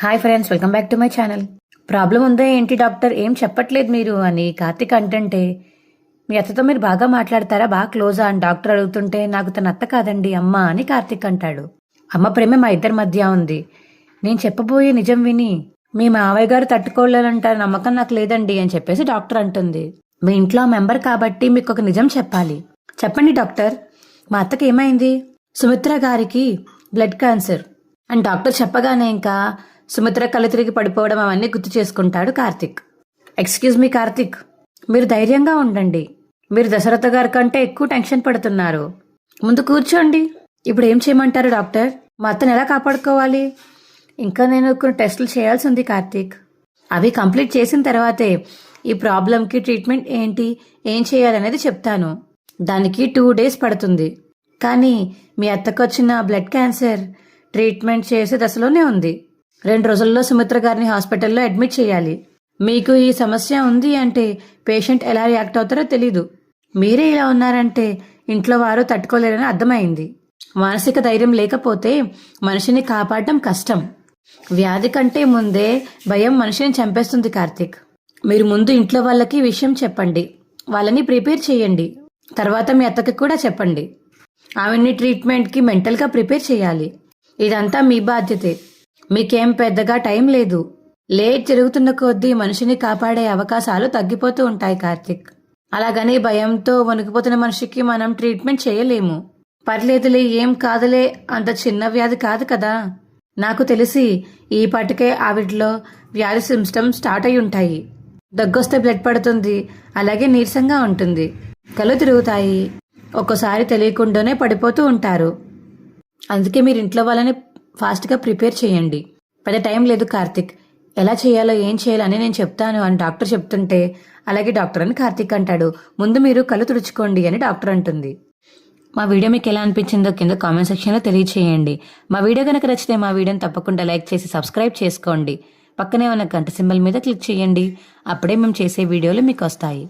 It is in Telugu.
Hi friends welcome back to my channel problem ఉందా ఏంటి డాక్టర్? ఏం చెప్పట్లేదు మీరు అని కార్తిక్ అంటుంటే మీ అత్తతో మీరు బాగా మాట్లాడతారా? బాగా క్లోజా అని డాక్టర్ అడుగుతుంటే నాకు తన అత్త కాదండి అమ్మ అని కార్తిక్ అంటాడు. అమ్మ ప్రేమ మా ఇద్దరి మధ్య ఉంది. నేను చెప్పబోయే నిజం విని మీ మావయ్య గారు తట్టుకోలేనంటారు నమ్మకం నాకు లేదండి అని చెప్పేసి డాక్టర్ అంటుంది. మీ ఇంట్లో మెంబర్ కాబట్టి మీకు ఒక నిజం చెప్పాలి. చెప్పండి డాక్టర్ మా అత్తకి ఏమైంది? సుమిత్ర గారికి బ్లడ్ క్యాన్సర్. అండ్ డాక్టర్ చెప్పగానే ఇంకా సుమిత్ర కళ్ళు తిరిగి పడిపోవడం అవన్నీ గుర్తు చేసుకుంటాడు కార్తిక్. Excuse me Karthik. మీరు ధైర్యంగా ఉండండి. మీరు దశరథ గారి కంటే ఎక్కువ టెన్షన్ పడుతున్నారు. ముందు కూర్చోండి. ఇప్పుడు ఏం చేయమంటారు డాక్టర్? మా అత్తను ఎలా కాపాడుకోవాలి? ఇంకా నేను కొన్ని టెస్టులు చేయాల్సి ఉంది కార్తీక్. అవి కంప్లీట్ చేసిన తర్వాతే ఈ ప్రాబ్లంకి ట్రీట్మెంట్ ఏంటి ఏం చేయాలనేది చెప్తాను. దానికి టూ డేస్ పడుతుంది. కానీ మీ అత్తకు వచ్చిన బ్లడ్ క్యాన్సర్ ట్రీట్మెంట్ చేసే దశలోనే ఉంది. రెండు రోజుల్లో సుమిత్ర గారిని హాస్పిటల్లో అడ్మిట్ చేయాలి. మీకు ఈ సమస్య ఉంది అంటే పేషెంట్ ఎలా రియాక్ట్ అవుతారో తెలీదు. మీరే ఇలా ఉన్నారంటే ఇంట్లో వారు తట్టుకోలేరని అర్థమైంది. మానసిక ధైర్యం లేకపోతే మనిషిని కాపాడడం కష్టం. వ్యాధి కంటే ముందే భయం మనిషిని చంపేస్తుంది కార్తీక్. మీరు ముందు ఇంట్లో వాళ్ళకి విషయం చెప్పండి. వాళ్ళని ప్రిపేర్ చేయండి. తర్వాత మీ అత్తకి కూడా చెప్పండి. ఆమెని ట్రీట్మెంట్కి మెంటల్గా ప్రిపేర్ చేయాలి. ఇదంతా మీ బాధ్యతే. మీకేం పెద్దగా టైం లేదు. లేట్ జరుగుతున్న కొద్దీ మనిషిని కాపాడే అవకాశాలు తగ్గిపోతూ ఉంటాయి కార్తిక్. అలాగని భయంతో వణికిపోతున్న మనిషికి మనం ట్రీట్మెంట్ చేయలేము. పర్లేదులే ఏం కాదులే అంత చిన్న వ్యాధి కాదు కదా. నాకు తెలిసి ఈ పాటికే ఆవిడలో వ్యాధి సిమ్స్టమ్ స్టార్ట్ అయి ఉంటాయి. దగ్గొస్తే బ్లడ్ పడుతుంది అలాగే నీరసంగా ఉంటుంది. కళ్ళు తిరుగుతాయి. ఒక్కోసారి తెలియకుండానే పడిపోతూ ఉంటారు. అందుకే మీరు ఇంట్లో వాళ్ళని ఫాస్ట్గా ప్రిపేర్ చేయండి. పెద్ద టైం లేదు కార్తిక్. ఎలా చేయాలో ఏం చేయాలో అని నేను చెప్తాను అని డాక్టర్ చెప్తుంటే అలాగే డాక్టర్ అని కార్తిక్ అంటాడు. ముందు మీరు కళ్ళు తుడుచుకోండి అని డాక్టర్ అంటుంది. మా వీడియో మీకు ఎలా అనిపించిందో కింద కామెంట్ సెక్షన్లో తెలియచేయండి. మా వీడియో కనుక నచ్చితే మా వీడియోని తప్పకుండా లైక్ చేసి సబ్స్క్రైబ్ చేసుకోండి. పక్కనే ఉన్న గంట సింబల్ మీద క్లిక్ చేయండి. అప్పుడే మేము చేసే వీడియోలు మీకు వస్తాయి.